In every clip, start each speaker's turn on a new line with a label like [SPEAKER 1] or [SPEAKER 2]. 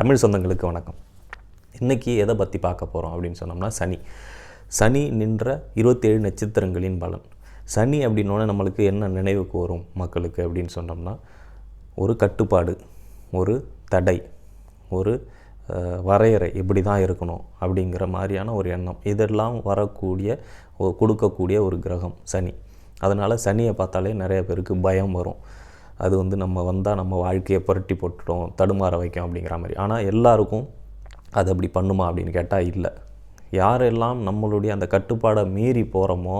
[SPEAKER 1] தமிழ் சொந்தங்களுக்கு வணக்கம். இன்றைக்கி எதை பற்றி பார்க்க போகிறோம் அப்படின்னு சொன்னோம்னா சனி. சனி நின்ற இருபத்தேழு நட்சத்திரங்களின் பலன். சனி அப்படின்னோடனே நம்மளுக்கு என்ன நினைவுக்கு வரும் மக்களுக்கு அப்படின்னு சொன்னோம்னா ஒரு கட்டுப்பாடு ஒரு தடை ஒரு வரையறை இப்படி தான் இருக்கணும் அப்படிங்கிற மாதிரியான ஒரு எண்ணம். இதெல்லாம் வரக்கூடிய கொடுக்கக்கூடிய ஒரு கிரகம் சனி. அதனால் சனியை பார்த்தாலே நிறைய பேருக்கு பயம் வரும். அது வந்து நம்ம வந்தால் நம்ம வாழ்க்கையை புரட்டி போட்டுட்டோம் தடுமாற வைக்கும் அப்படிங்கிற மாதிரி. ஆனால் எல்லாருக்கும் அது அப்படி பண்ணுமா அப்படின்னு கேட்டால் இல்லை. யாரெல்லாம் நம்மளுடைய அந்த கட்டுப்பாடை மீறி போகிறோமோ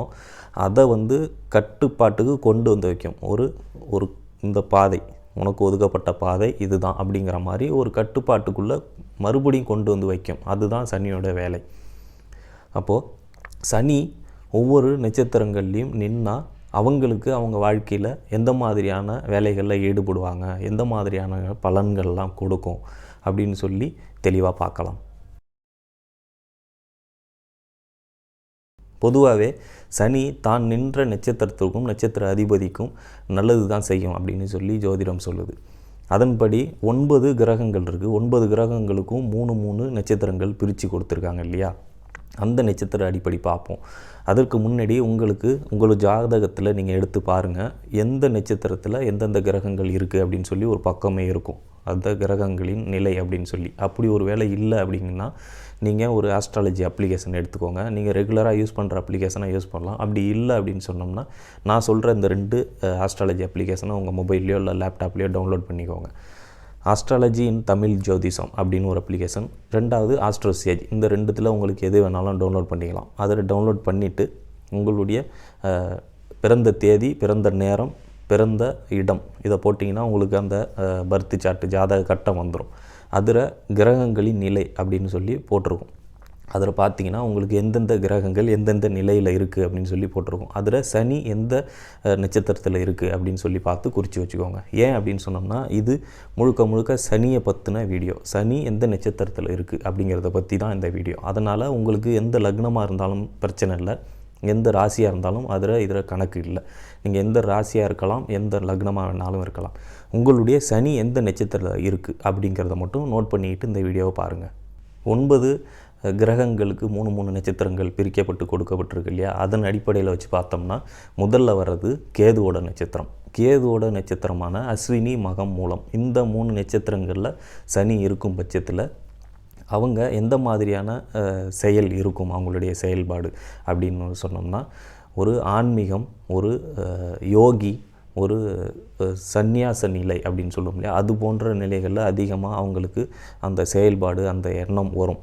[SPEAKER 1] அதை வந்து கட்டுப்பாட்டுக்கு கொண்டு வந்து வைக்கும். ஒரு ஒரு இந்த பாதை உனக்கு ஒதுக்கப்பட்ட பாதை இதுதான் அப்படிங்கிற மாதிரி ஒரு கட்டுப்பாட்டுக்குள்ளே மறுபடியும் கொண்டு வந்து வைக்கும். அதுதான் சனியோட வேலை. அப்போது சனி ஒவ்வொரு நட்சத்திரங்கள்லேயும் நின்னா அவங்களுக்கு அவங்க வாழ்க்கையில் எந்த மாதிரியான வேலைகளில் ஈடுபடுவாங்க எந்த மாதிரியான பலன்கள்லாம் கொடுக்கும் அப்படின்னு சொல்லி தெளிவாக பார்க்கலாம். பொதுவாகவே சனி தான் நின்ற நட்சத்திரத்துக்கும் நட்சத்திர அதிபதிக்கும் நல்லது தான் செய்யும் அப்படின்னு சொல்லி ஜோதிடம் சொல்லுது. அதன்படி ஒன்பது கிரகங்கள் இருக்குது ஒன்பது கிரகங்களுக்கும் மூணு மூணு நட்சத்திரங்கள் பிரித்து கொடுத்துருக்காங்க இல்லையா? அந்த நட்சத்திர அடிப்படை பார்ப்போம். அதற்கு முன்னாடி உங்களுக்கு உங்களோட ஜாதகத்தில் நீங்கள் எடுத்து பாருங்கள் எந்த நட்சத்திரத்தில் எந்தெந்த கிரகங்கள் இருக்குது அப்படின்னு சொல்லி ஒரு பக்கமே இருக்கும். அந்த கிரகங்களின் நிலை அப்படின்னு சொல்லி. அப்படி ஒரு வேலை இல்லை அப்படிங்கன்னா நீங்கள் ஒரு ஆஸ்ட்ராலஜி அப்ளிகேஷன் எடுத்துக்கோங்க. நீங்கள் ரெகுலராக யூஸ் பண்ணுற அப்ளிகேஷனை யூஸ் பண்ணலாம். அப்படி இல்லை அப்படின்னு சொன்னோம்னா நான் சொல்கிற இந்த ரெண்டு ஆஸ்ட்ராலஜி அப்ளிகேஷனை உங்கள் மொபைல்லையோ இல்லை லேப்டாப்லேயோ டவுன்லோட் பண்ணிக்கோங்க. ஆஸ்ட்ராலஜி இன் தமிழ் ஜோதிஷம் அப்படின்னு ஒரு அப்ளிகேஷன் ரெண்டாவது ஆஸ்ட்ரோசியேஜ் இந்த ரெண்டுத்தில் உங்களுக்கு எது வேணாலும் டவுன்லோட் பண்ணிக்கலாம். அதில் டவுன்லோட் பண்ணிவிட்டு உங்களுடைய பிறந்த தேதி பிறந்த நேரம் பிறந்த இடம் இதை போட்டிங்கன்னா உங்களுக்கு அந்த பர்த் சார்ட்டு ஜாதக கட்டம் வந்துடும் அதில் கிரகங்களின் நிலை அப்படின்னு சொல்லி போட்டிருக்கும். அதில் பார்த்தீங்கன்னா உங்களுக்கு எந்தெந்த கிரகங்கள் எந்தெந்த நிலையில் இருக்குது அப்படின்னு சொல்லி போட்டிருக்கோம். அதில் சனி எந்த நட்சத்திரத்தில் இருக்குது அப்படின்னு சொல்லி பார்த்து குறித்து வச்சுக்கோங்க. ஏன் அப்படின்னு சொன்னோம்னா இது முழுக்க முழுக்க சனியை பற்றின வீடியோ. சனி எந்த நட்சத்திரத்தில் இருக்குது அப்படிங்கிறத பற்றி தான் இந்த வீடியோ. அதனால் உங்களுக்கு எந்த லக்னமாக இருந்தாலும் பிரச்சனை இல்லை. எந்த ராசியாக இருந்தாலும் அதில் இதில் கணக்கு இல்லை. நீங்கள் எந்த ராசியாக இருக்கலாம் எந்த லக்னமாக வேணாலும் இருக்கலாம். உங்களுடைய சனி எந்த நட்சத்திரத்தில் இருக்குது அப்படிங்கிறத மட்டும் நோட் பண்ணிக்கிட்டு இந்த வீடியோவை பாருங்கள் ஒன்பது கிரகங்களுக்கு மூணு மூணு நட்சத்திரங்கள் பிரிக்கப்பட்டு கொடுக்கப்பட்டிருக்கு இல்லையா? அதன் அடிப்படையில் வச்சு பார்த்தோம்னா முதல்ல வர்றது கேதுவோட நட்சத்திரம். கேதுவோட நட்சத்திரமான அஸ்வினி மகம் மூலம் இந்த மூணு நட்சத்திரங்களில் சனி இருக்கும் பட்சத்தில் அவங்க எந்த மாதிரியான செயல் இருக்கும் அவங்களுடைய செயல்பாடு அப்படின்னு சொன்னோம்னா ஒரு ஆன்மீகம் ஒரு யோகி ஒரு சந்நியாச நிலை அப்படின்னு சொல்லுவோம் இல்லையா? அது போன்ற நிலைகளில் அதிகமாக அவங்களுக்கு அந்த செயல்பாடு அந்த எண்ணம் வரும்.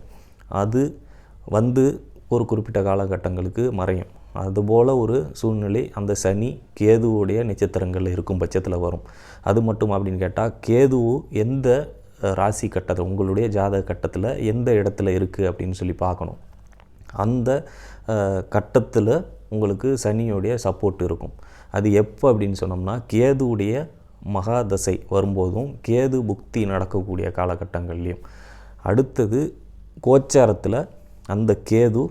[SPEAKER 1] அது வந்து ஒரு குறிப்பிட்ட காலகட்டங்களுக்கு மறையும். அதுபோல் ஒரு சூழ்நிலை அந்த சனி கேதுவுடைய நட்சத்திரங்களில் இருக்கும் பட்சத்தில் வரும். அது மட்டும் அப்படின்னு கேட்டால் கேது எந்த ராசி கட்டத்தில் உங்களுடைய ஜாதக கட்டத்தில் எந்த இடத்துல இருக்குது அப்படின்னு சொல்லி பார்க்கணும். அந்த கட்டத்தில் உங்களுக்கு சனியோடைய சப்போர்ட் இருக்கும். அது எப்போ அப்படின்னு சொன்னோம்னா கேதுவுடைய மகாதசை வரும்போதும் கேது புக்தி நடக்கக்கூடிய காலகட்டங்கள்லையும். அடுத்தது கோச்சாரத்தில் அந்த கேது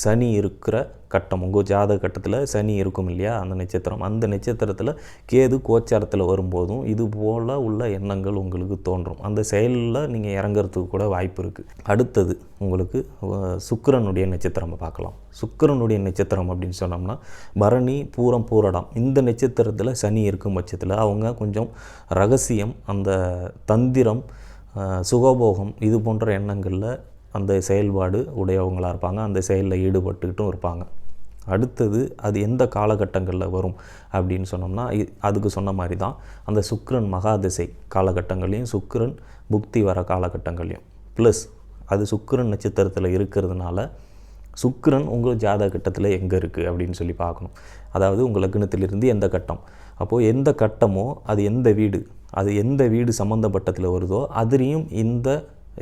[SPEAKER 1] சனி இருக்கிற கட்டம் உங்கள் ஜாதக கட்டத்தில் சனி இருக்கும் இல்லையா? அந்த நட்சத்திரம். அந்த நட்சத்திரத்தில் கேது கோச்சாரத்தில் வரும்போதும் இது போல் உள்ள எண்ணங்கள் உங்களுக்கு தோன்றும். அந்த செயலில் நீங்கள் இறங்குறதுக்கு கூட வாய்ப்பு இருக்குது அடுத்தது உங்களுக்கு சுக்கரனுடைய நட்சத்திரம் பார்க்கலாம். சுக்கிரனுடைய நட்சத்திரம் அப்படின்னு சொன்னோம்னா பரணி பூரம் பூரடம். இந்த நட்சத்திரத்தில் சனி இருக்கும் பட்சத்தில் அவங்க கொஞ்சம் ரகசியம் அந்த தந்திரம் சுகபோகம் இது போன்ற எண்ணங்களில் அந்த செயல்பாடு உடையவங்களாக இருப்பாங்க. அந்த செயலில் ஈடுபட்டுக்கிட்டும் இருப்பாங்க. அடுத்தது அது எந்த காலகட்டங்களில் வரும் அப்படின்னு சொன்னோம்னா அதுக்கு சொன்ன மாதிரி தான் அந்த சுக்கிரன் மகாதிசை காலகட்டங்களையும் சுக்ரன் புக்தி வர காலகட்டங்களையும் ப்ளஸ் அது சுக்ரன் நட்சத்திரத்தில் இருக்கிறதுனால சுக்கிரன் உங்கள் ஜாத கட்டத்தில் எங்கே இருக்குது அப்படின்னு சொல்லி பார்க்கணும். அதாவது உங்கள் லக்னத்திலிருந்து எந்த கட்டம்? அப்போது எந்த கட்டமோ அது எந்த வீடு? அது எந்த வீடு சம்மந்தப்பட்டத்தில் வருதோ அதுலேயும் இந்த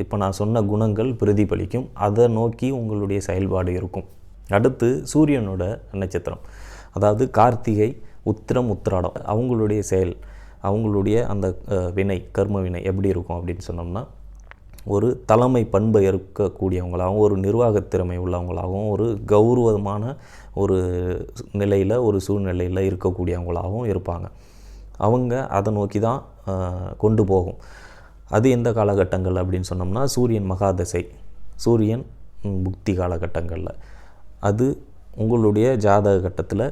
[SPEAKER 1] இப்போ நான் சொன்ன குணங்கள் பிரதிபலிக்கும். அதை நோக்கி உங்களுடைய செயல்பாடு இருக்கும். அடுத்து சூரியனோட நட்சத்திரம். அதாவது கார்த்திகை உத்திரம் உத்திராடம். அவங்களுடைய செயல் அவங்களுடைய அந்த வினை கர்ம வினை எப்படி இருக்கும் அப்படின்னு சொன்னோம்னா ஒரு தலைமை பண்பை இருக்கக்கூடியவங்களாகவும் ஒரு நிர்வாகத் திறமை உள்ளவங்களாகவும் ஒரு கௌரவமான ஒரு நிலையில் ஒரு சூழ்நிலையில் இருக்கக்கூடியவங்களாகவும் இருப்பாங்க. அவங்க அதை நோக்கி தான் கொண்டு போகும். அது எந்த காலகட்டங்கள் அப்படின்னு சொன்னோம்னா சூரியன் மகாதசை சூரியன் புக்தி காலகட்டங்களில். அது உங்களுடைய ஜாதக கட்டத்தில்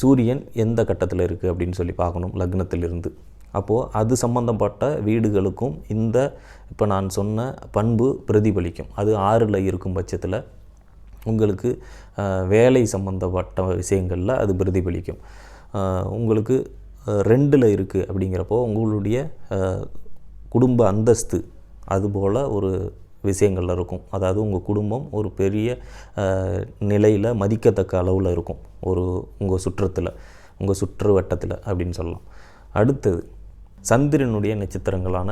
[SPEAKER 1] சூரியன் எந்த கட்டத்தில் இருக்குது அப்படின்னு சொல்லி பார்க்கணும் லக்னத்திலிருந்து. அப்போது அது சம்பந்தப்பட்ட வீடுகளுக்கும் இந்த இப்போ நான் சொன்ன பண்பு பிரதிபலிக்கும். அது ஆறில் இருக்கும் பட்சத்தில் உங்களுக்கு வேலை சம்பந்தப்பட்ட விஷயங்களில் அது பிரதிபலிக்கும். உங்களுக்கு ரெண்டில் இருக்குது அப்படிங்கிறப்போ உங்களுடைய குடும்ப அந்தஸ்து அதுபோல் ஒரு விஷயங்கள் இருக்கும். அதாவது உங்கள் குடும்பம் ஒரு பெரிய நிலையில் மதிக்கத்தக்க அளவில் இருக்கும். ஒரு உங்கள் சுற்றத்தில் உங்கள் சுற்று வட்டத்தில் அப்படின்னு சொல்லலாம். அடுத்தது சந்திரனுடைய நட்சத்திரங்களான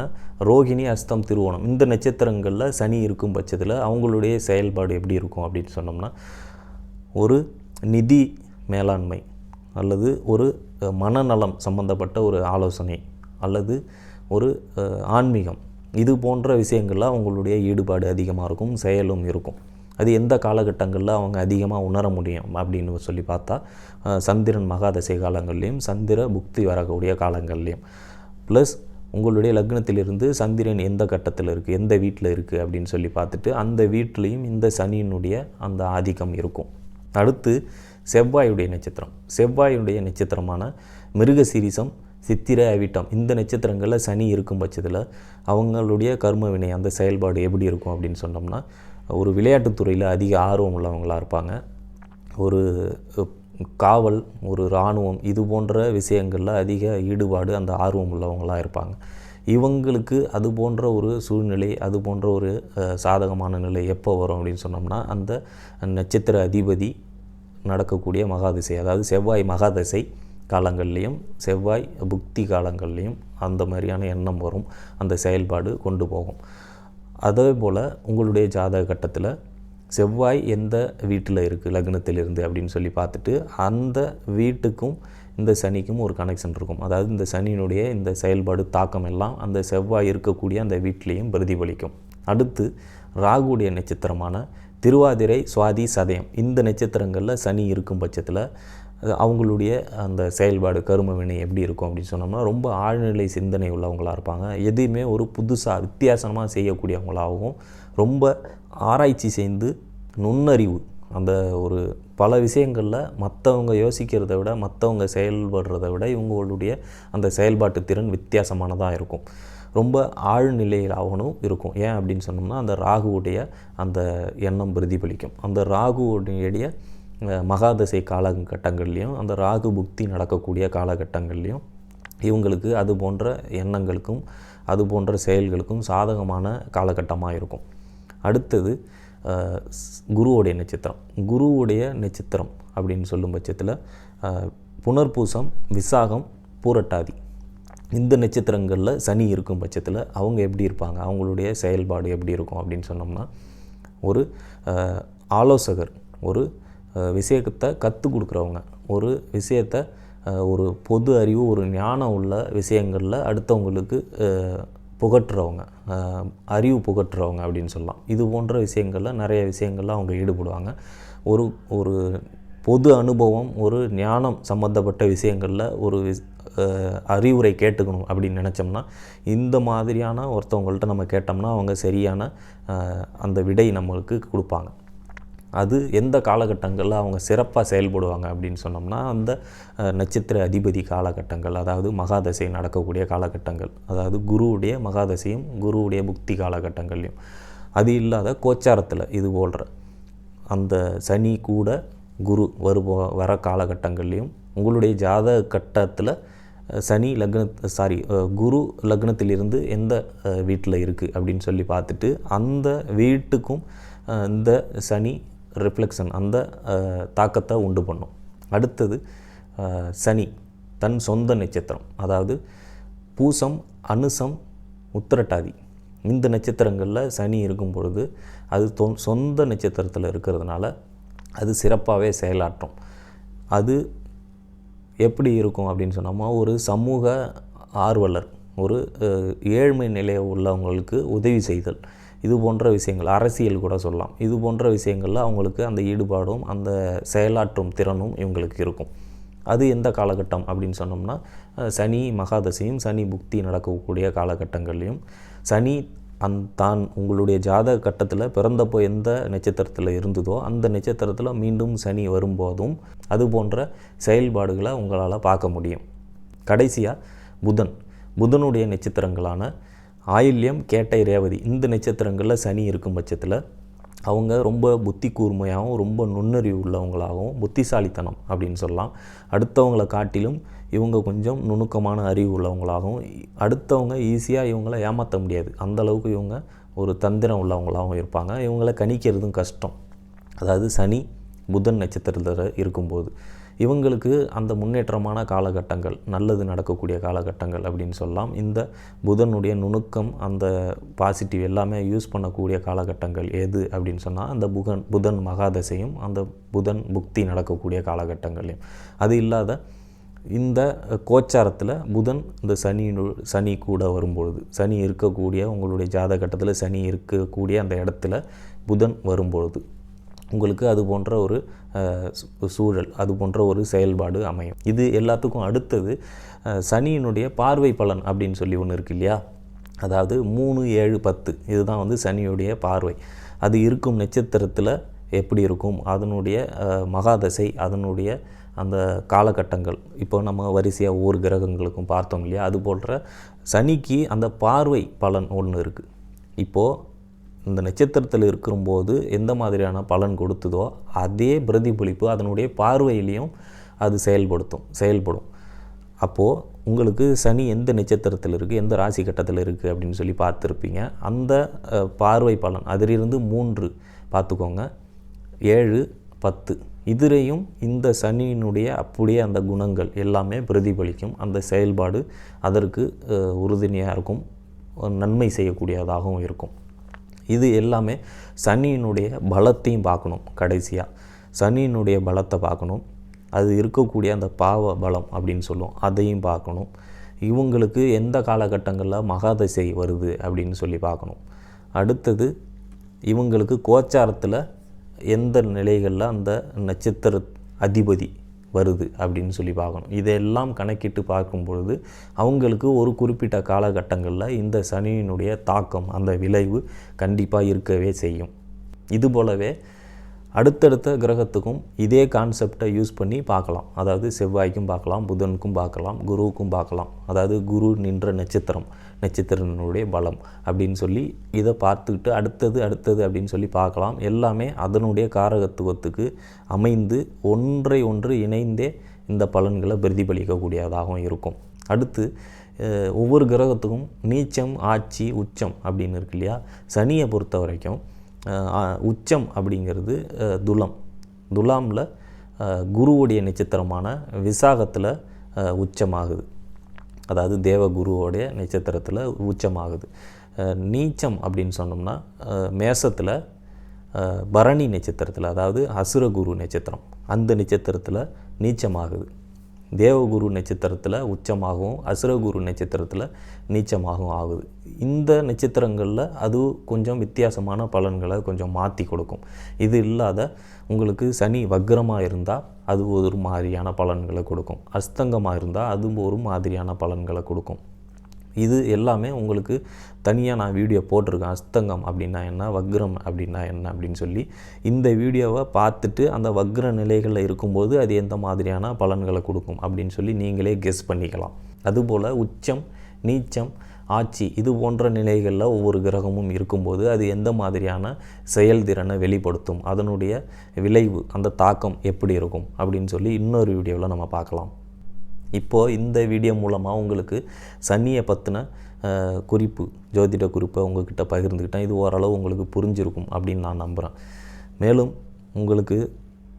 [SPEAKER 1] ரோகிணி அஸ்தம் திருவோணம். இந்த நட்சத்திரங்களில் சனி இருக்கும் பட்சத்தில் அவங்களுடைய செயல்பாடு எப்படி இருக்கும் அப்படின்னு சொன்னோம்னா ஒரு நிதி மேலாண்மை அல்லது ஒரு மனநலம் சம்பந்தப்பட்ட ஒரு ஆலோசனை அல்லது ஒரு ஆன்மீகம். இது போன்ற விஷயங்களில் அவங்களுடைய ஈடுபாடு அதிகமாக இருக்கும் செயலும் இருக்கும். அது எந்த காலகட்டங்களில் அவங்க அதிகமாக உணர முடியும் அப்படின்னு சொல்லி பார்த்தா சந்திரன் மகாதசை காலங்கள்லேயும் சந்திர புக்தி வரக்கூடிய காலங்கள்லேயும். ப்ளஸ் உங்களுடைய லக்னத்திலிருந்து சந்திரன் எந்த கட்டத்தில் இருக்குது எந்த வீட்டில் இருக்குது அப்படின்னு சொல்லி பார்த்துட்டு அந்த வீட்லேயும் இந்த சனியினுடைய அந்த ஆதிக்கம் இருக்கும். அடுத்து செவ்வாயுடைய நட்சத்திரம். செவ்வாயுடைய நட்சத்திரமான மிருக சீரிசம் சித்திரை அவிட்டம் இந்த நட்சத்திரங்களில் சனி இருக்கும் பட்சத்தில் அவங்களுடைய கர்ம வினை அந்த செயல்பாடு எப்படி இருக்கும் அப்படின்னு சொன்னோம்னா ஒரு விளையாட்டுத்துறையில் அதிக ஆர்வம் உள்ளவங்களாக இருப்பாங்க. ஒரு காவல் ஒரு இராணுவம் இது போன்ற விஷயங்களில் அதிக ஈடுபாடு அந்த ஆர்வம் உள்ளவங்களாக இருப்பாங்க. இவங்களுக்கு அது போன்ற ஒரு சூழ்நிலை அது போன்ற ஒரு சாதகமான நிலை எப்போ வரும் அப்படின்னு சொன்னோம்னா அந்த நட்சத்திர அதிபதி நடக்கக்கூடிய மகாதிசை அதாவது செவ்வாய் மகாதசை காலங்கள்லேயும் செவ்வாய் புக்தி காலங்கள்லேயும் அந்த மாதிரியான எண்ணம் வரும். அந்த செயல்பாடு கொண்டு போகும். அதே போல் உங்களுடைய ஜாதக கட்டத்தில் செவ்வாய் எந்த வீட்டில் இருக்குது லக்னத்திலிருந்து அப்படின்னு சொல்லி பார்த்துட்டு அந்த வீட்டுக்கும் இந்த சனிக்கும் ஒரு கனெக்ஷன் இருக்கும். அதாவது இந்த சனியினுடைய இந்த செயல்பாடு தாக்கம் எல்லாம் அந்த செவ்வாய் இருக்கக்கூடிய அந்த வீட்டிலையும் பிரதிபலிக்கும். அடுத்து ராகுடைய நட்சத்திரமான திருவாதிரை சுவாதி சதயம். இந்த நட்சத்திரங்களில் சனி இருக்கும் பட்சத்தில் அவங்களுடைய அந்த செயல்பாடு கரும வினை எப்படி இருக்கும் அப்படின்னு சொன்னோம்னா ரொம்ப ஆழ்நிலை சிந்தனை உள்ளவங்களாக இருப்பாங்க. எதையுமே ஒரு புதுசாக வித்தியாசமாக செய்யக்கூடியவங்களாகவும் ரொம்ப ஆராய்ச்சி செய்து நுண்ணறிவு அந்த ஒரு பல விஷயங்களில் மற்றவங்க யோசிக்கிறத விட மற்றவங்க செயல்படுறத விட இவங்களுடைய அந்த செயல்பாட்டு திறன் வித்தியாசமானதாக இருக்கும். ரொம்ப ஆழ்நிலையிலாகவும் இருக்கும். ஏன் அப்படின்னு சொன்னோம்னா அந்த ராகுவுடைய அந்த எண்ணம் பிரதிபலிக்கும். அந்த ராகுவுடைய மகாதசை காலகட்டங்கள்லேயும் அந்த ராகு புக்தி நடக்கக்கூடிய காலகட்டங்கள்லேயும் இவங்களுக்கு அது போன்ற எண்ணங்களுக்கும் அது போன்ற செயல்களுக்கும் சாதகமான காலகட்டமாக இருக்கும். அடுத்தது குருவுடைய நட்சத்திரம். குருவுடைய நட்சத்திரம் அப்படின்னு சொல்லும் பட்சத்தில் புனர்பூசம் விசாகம் பூரட்டாதி. இந்த நட்சத்திரங்களில் சனி இருக்கும் பட்சத்தில் அவங்க எப்படி இருப்பாங்க? அவங்களுடைய செயல்பாடு எப்படி இருக்கும் அப்படின்னு சொன்னோம்னா ஒரு ஆலோசகர் ஒரு விஷயத்தை கற்றுக் கொடுக்குறவங்க. ஒரு விஷயத்தை ஒரு பொது அறிவு ஒரு ஞானம் உள்ள விஷயங்களில் அடுத்தவங்களுக்கு புகட்டுறவங்க. அறிவு புகட்டுறவங்க அப்படின்னு சொல்லலாம். இது போன்ற விஷயங்களில் நிறைய விஷயங்களில் அவங்க ஈடுபடுவாங்க. ஒரு ஒரு பொது அனுபவம் ஒரு ஞானம் சம்மந்தப்பட்ட விஷயங்களில் ஒரு அறிவுரை கேட்டுக்கணும் அப்படின்னு நினச்சோம்னா இந்த மாதிரியான ஒருத்தவங்கள்ட்ட நம்ம கேட்டோம்னா அவங்க சரியான அந்த விடை நம்மளுக்கு கொடுப்பாங்க. அது எந்த காலகட்டங்களில் அவங்க சிறப்பாக செயல்படுவாங்க அப்படின்னு சொன்னோம்னா அந்த நட்சத்திர அதிபதி காலகட்டங்கள் அதாவது மகாதசை நடக்கக்கூடிய காலகட்டங்கள் அதாவது குருவுடைய மகாதசையும் குருவுடைய புக்தி காலகட்டங்கள்லையும். அது இல்லாத கோச்சாரத்தில் இது போல்ற அந்த சனி கூட குரு வருபோ வர காலகட்டங்கள்லையும் உங்களுடைய ஜாதக கட்டத்தில் சனி லக்ன சாரி குரு லக்னத்திலிருந்து எந்த வீட்டில் இருக்குது அப்படின்னு சொல்லி பார்த்துட்டு அந்த வீட்டுக்கும் இந்த சனி ரிஃப்ளெக்ஷன் அந்த தாக்கத்தை உண்டு பண்ணும். அடுத்தது சனி தன் சொந்த நட்சத்திரம் அதாவது பூசம் அனுசம் உத்திரட்டாதி. இந்த நட்சத்திரங்களில் சனி இருக்கும் பொழுது அது தொ சொந்த நட்சத்திரத்தில் இருக்கிறதுனால அது சிறப்பாகவே செயலாற்றும். அது எப்படி இருக்கும் அப்படின்னு சொன்னோம்னா ஒரு சமூக ஆர்வலர் ஒரு ஏழ்மை நிலைய உள்ளவங்களுக்கு உதவி செய்தல். இது போன்ற விஷயங்கள் அரசியல் கூட சொல்லலாம். இது போன்ற விஷயங்களில் அவங்களுக்கு அந்த ஈடுபாடும் அந்த செயலாற்றும் திறனும் இவங்களுக்கு இருக்கும். அது எந்த காலகட்டம் அப்படின்னு சொன்னோம்னா சனி மகாதசையும் சனி புக்தி நடக்கக்கூடிய காலகட்டங்கள்லையும் சனி அந் தான் உங்களுடைய ஜாதக கட்டத்தில் பிறந்தப்போ எந்த நட்சத்திரத்தில் இருந்ததோ அந்த நட்சத்திரத்தில் மீண்டும் சனி வரும்போதும் அது போன்ற செயல்பாடுகளை உங்களால் பார்க்க முடியும். கடைசியாக புதன். புதனுடைய நட்சத்திரங்களான ஆயில்யம் கேட்டை ரேவதி. இந்த நட்சத்திரங்களில் சனி இருக்கும் பட்சத்தில் அவங்க ரொம்ப புத்தி கூர்மையாகவும் ரொம்ப நுண்ணறிவு உள்ளவங்களாகவும் புத்திசாலித்தனம் அப்படின்னு சொல்லலாம். அடுத்தவங்களை காட்டிலும் இவங்க கொஞ்சம் நுணுக்கமான அறிவு உள்ளவங்களாகவும் அடுத்தவங்க ஈஸியாக இவங்கள ஏமாற்ற முடியாது. அந்தளவுக்கு இவங்க ஒரு தந்திரம் உள்ளவங்களாகவும் இருப்பாங்க. இவங்கள கணிக்கிறதும் கஷ்டம். அதாவது சனி புதன் நட்சத்திரத்தில் இருக்கும்போது. இவங்களுக்கு அந்த முன்னேற்றமான காலகட்டங்கள் நல்லது நடக்கக்கூடிய காலகட்டங்கள் அப்படின்னு சொல்லலாம் இந்த புதனுடைய நுணுக்கம் அந்த பாசிட்டிவ் எல்லாமே யூஸ் பண்ணக்கூடிய காலகட்டங்கள் எது அப்படின்னு சொன்னால் அந்த புகன் புதன் மகாதசையும் அந்த புதன் புக்தி நடக்கக்கூடிய காலகட்டங்களையும் அது இல்லாத இந்த கோச்சாரத்தில் புதன் இந்த சனி சனி கூட வரும்பொழுது சனி இருக்கக்கூடிய உங்களுடைய ஜாதகட்டத்தில் சனி இருக்கக்கூடிய அந்த இடத்துல புதன் வரும்பொழுது உங்களுக்கு அது போன்ற ஒரு சூழல் அது போன்ற ஒரு செயல்பாடு அமையும். இது எல்லாத்துக்கும் அடுத்தது சனியினுடைய பார்வை பலன் அப்படின்னு சொல்லி ஒன்று இருக்கு இல்லையா? அதாவது மூணு ஏழு பத்து. இதுதான் வந்து சனியுடைய பார்வை. அது இருக்கும் நட்சத்திரத்தில் எப்படி இருக்கும்? அதனுடைய மகாதசை அதனுடைய அந்த காலகட்டங்கள். இப்போ நம்ம வரிசையாக ஒவ்வொரு கிரகங்களுக்கும் பார்த்தோம் இல்லையா? அது போன்ற சனிக்கு அந்த பார்வை பலன் ஒன்று இருக்குது இப்போது இந்த நட்சத்திரத்தில் இருக்கும்போது எந்த மாதிரியான பலன் கொடுத்ததோ அதே பிரதிபலிப்பு அதனுடைய பார்வையிலையும் அது செயல்படுத்தும் செயல்படும். அப்போது உங்களுக்கு சனி எந்த நட்சத்திரத்தில் இருக்குது எந்த ராசி கட்டத்தில் இருக்குது அப்படின்னு சொல்லி பார்த்துருப்பீங்க. அந்த பார்வை பலன் அதிலிருந்து மூன்று பார்த்துக்கோங்க. ஏழு பத்து. இதுலேயும் இந்த சனியினுடைய அப்படியே அந்த குணங்கள் எல்லாமே பிரதிபலிக்கும். அந்த செயல்பாடு அதற்கு உறுதுணையாக இருக்கும். நன்மை செய்யக்கூடியதாகவும் இருக்கும். இது எல்லாமே சனியினுடைய பலத்தையும் பார்க்கணும் கடைசியாக சனியினுடைய பலத்தை பார்க்கணும். அது இருக்கக்கூடிய அந்த பாவ பலம் அப்படின்னு சொல்லுவோம். அதையும் பார்க்கணும். இவங்களுக்கு எந்த காலகட்டங்களில் மகாதசை வருது அப்படின்னு சொல்லி பார்க்கணும். அடுத்தது இவங்களுக்கு கோச்சாரத்தில் எந்த நிலைகளில் அந்த நட்சத்திர அதிபதி வருது அப்படின்னு சொல்லி பார்க்கணும். இதையெல்லாம் கணக்கிட்டு பார்க்கும் பொழுது அவங்களுக்கு ஒரு குறிப்பிட்ட காலகட்டங்களில் இந்த சனியினுடைய தாக்கம் அந்த விளைவு கண்டிப்பாக இருக்கவே செய்யும். இது போலவே அடுத்தடுத்த கிரகத்துக்கும் இதே கான்செப்டை யூஸ் பண்ணி பார்க்கலாம். அதாவது செவ்வாய்க்கும் பார்க்கலாம் புதனுக்கும் பார்க்கலாம் குருவுக்கும் பார்க்கலாம். அதாவது குரு நின்ற நட்சத்திரம். நட்சத்திரனுடைய பலம் அப்படின்னு சொல்லி இதை பார்த்துக்கிட்டு அடுத்தது அடுத்தது அப்படின்னு சொல்லி பார்க்கலாம். எல்லாமே அதனுடைய காரகத்துவத்துக்கு அமைந்து ஒன்றை ஒன்று இணைந்தே இந்த பலன்களை பிரதிபலிக்கக்கூடியதாகவும் இருக்கும். அடுத்து ஒவ்வொரு கிரகத்துக்கும் நீச்சம் ஆட்சி உச்சம் அப்படின்னு இருக்கு இல்லையா? சனியை பொறுத்த வரைக்கும் உச்சம் அப்படிங்கிறது துலம். துலாமில் குருவுடைய நட்சத்திரமான விசாகத்தில் உச்சமாகுது. அதாவது தேவகுருவோடைய நட்சத்திரத்தில் உச்சமாகுது. நீச்சம் அப்படின்னு சொன்னோம்னா மேசத்தில் பரணி நட்சத்திரத்தில் அதாவது அசுரகுரு நட்சத்திரம் அந்த நட்சத்திரத்தில் நீச்சமாகுது. தேவகுரு நட்சத்திரத்தில் உச்சமாகவும் அசுரகுரு நட்சத்திரத்தில் நீச்சமாகவும் ஆகுது. இந்த நட்சத்திரங்களில் அது கொஞ்சம் வித்தியாசமான பலன்களை கொஞ்சம் மாற்றி கொடுக்கும். இது இல்லாத உங்களுக்கு சனி வக்ரமாக இருந்தால் அது ஒரு மாதிரியான பலன்களை கொடுக்கும். அஸ்தங்கமாக இருந்தால் அது ஒரு மாதிரியான பலன்களை கொடுக்கும். இது எல்லாமே உங்களுக்கு தனியாக நான் வீடியோ போட்டிருக்கேன். அஸ்தங்கம் அப்படின்னா என்ன? வக்ரம் அப்படின்னா என்ன? அப்படின்னு சொல்லி இந்த வீடியோவை பார்த்துட்டு அந்த வக்ர நிலைகளில் இருக்கும்போது அது எந்த மாதிரியான பலன்களை கொடுக்கும் அப்படின்னு சொல்லி நீங்களே கெஸ் பண்ணிக்கலாம். அதுபோல் உச்சம் நீச்சம் ஆட்சி இது போன்ற நிலைகளில் ஒவ்வொரு கிரகமும் இருக்கும்போது அது எந்த மாதிரியான செயல்திறனை வெளிப்படுத்தும்? அதனுடைய விளைவு அந்த தாக்கம் எப்படி இருக்கும்? அப்படின்னு சொல்லி இன்னொரு வீடியோவில் நம்ம பார்க்கலாம். இப்போது இந்த வீடியோ மூலமாக உங்களுக்கு சனியை பற்றின குறிப்பு ஜோதிட குறிப்பை உங்கள்கிட்ட பகிர்ந்துக்கிட்டேன். இது ஓரளவு உங்களுக்கு புரிஞ்சிருக்கும் அப்படின்னு நான் நம்புகிறேன் மேலும் உங்களுக்கு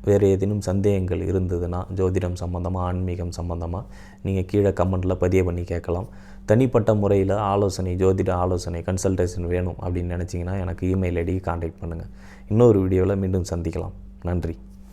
[SPEAKER 1] வேறு ஏதேனும் சந்தேகங்கள் இருந்ததுன்னா ஜோதிடம் சம்மந்தமாக ஆன்மீகம் சம்மந்தமாக நீங்கள் கீழே கமெண்ட்டில் பதிய பண்ணி கேட்கலாம். தனிப்பட்ட முறையில் ஆலோசனை ஜோதிட ஆலோசனை கன்சல்டேஷன் வேணும் அப்படின்னு நினச்சிங்கன்னா எனக்கு இமெயில் ஐடி காண்டாக்ட் பண்ணுங்கள் இன்னொரு வீடியோவில் மீண்டும் சந்திக்கலாம். நன்றி.